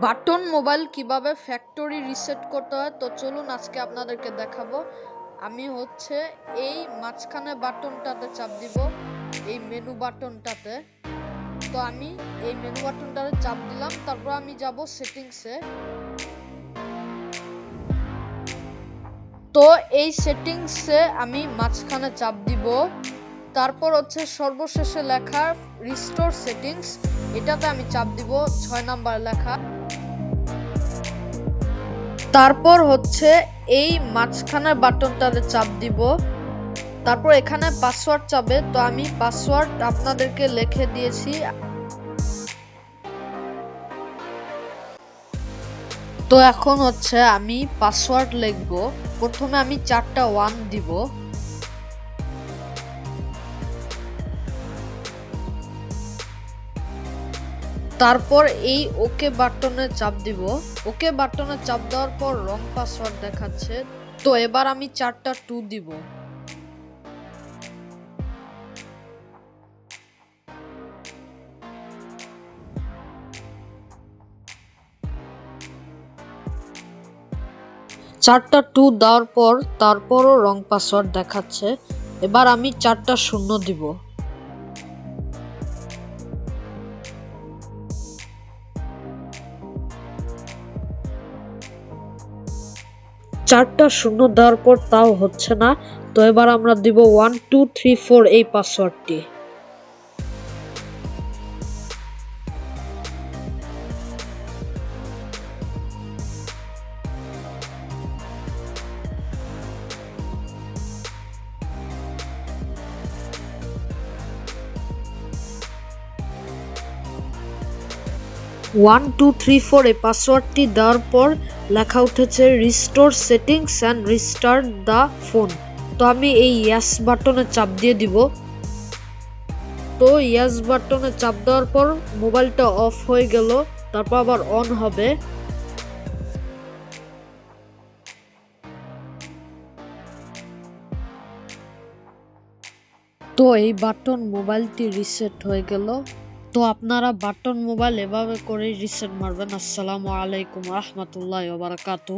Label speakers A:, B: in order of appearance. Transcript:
A: Button mobile কীভাবে factory reset করতে হয়? তো চলুন আজকে আপনাদেরকে দেখাবো। আমি হচ্ছে এই মাঝখানে বাটনটাতে চাপ দিব, এই মেনু বাটনটাতে। তো আমি এই মেনু বাটনটাতে চাপ দিলাম, তারপর আমি যাব সেটিংসে তো এই সেটিংসে আমি মাঝখানে চাপ দিব, তারপর হচ্ছে সর্বশেষে লেখা রিস্টোর সেটিংস এটাতে আমি চাপ দিব, ছয় নাম্বার লেখা। তারপর হচ্ছে এই মাঝখানের বাটনটাতে চাপ দিব। তারপর এখানে পাসওয়ার্ড চাবে তো আমি পাসওয়ার্ড আপনাদেরকে লিখে দিয়েছি। তো এখন হচ্ছে আমি পাসওয়ার্ড লিখব। প্রথমে আমি চারটা ওয়ান দিব। তারপর এই ওকে বাটনে চাপ দিব। ওকে বাটনে চাপ দেওয়ার পর রং পাসওয়ার্ড দেখাচ্ছে। তো এবার আমি চারটা টু দিব। চারটা টু দেওয়ার পর তারপরও রং পাসওয়ার্ড দেখাচ্ছে। এবার আমি চারটা শূন্য দিব। চারটা শূন্য দেওয়ার পর তাও হচ্ছে না। তো এবার আমরা দিব ওয়ান টু থ্রি ফোর এই পাসওয়ার্ডটি ওয়ান টু থ্রি ফোর পাসওয়ার্ডটি দেওয়ার পর লেখা উঠেছে restore settings and restart the phone তো আমি এই ইয়াস বাটনে চাপ দিয়ে দিব। তো ইয়াস বাটনে চাপ দেওয়ার পর মোবাইলটা অফ হয়ে গেল, তারপর আবার অন হবে। তো এই বাটন মোবাইলটি রিসেট হয়ে গেল। তো আপনারা বাটন মোবাইল এভাবে করে রিসেট মারবেন। আসসালামু আলাইকুম রহমতুল্লাহ বারাকাতু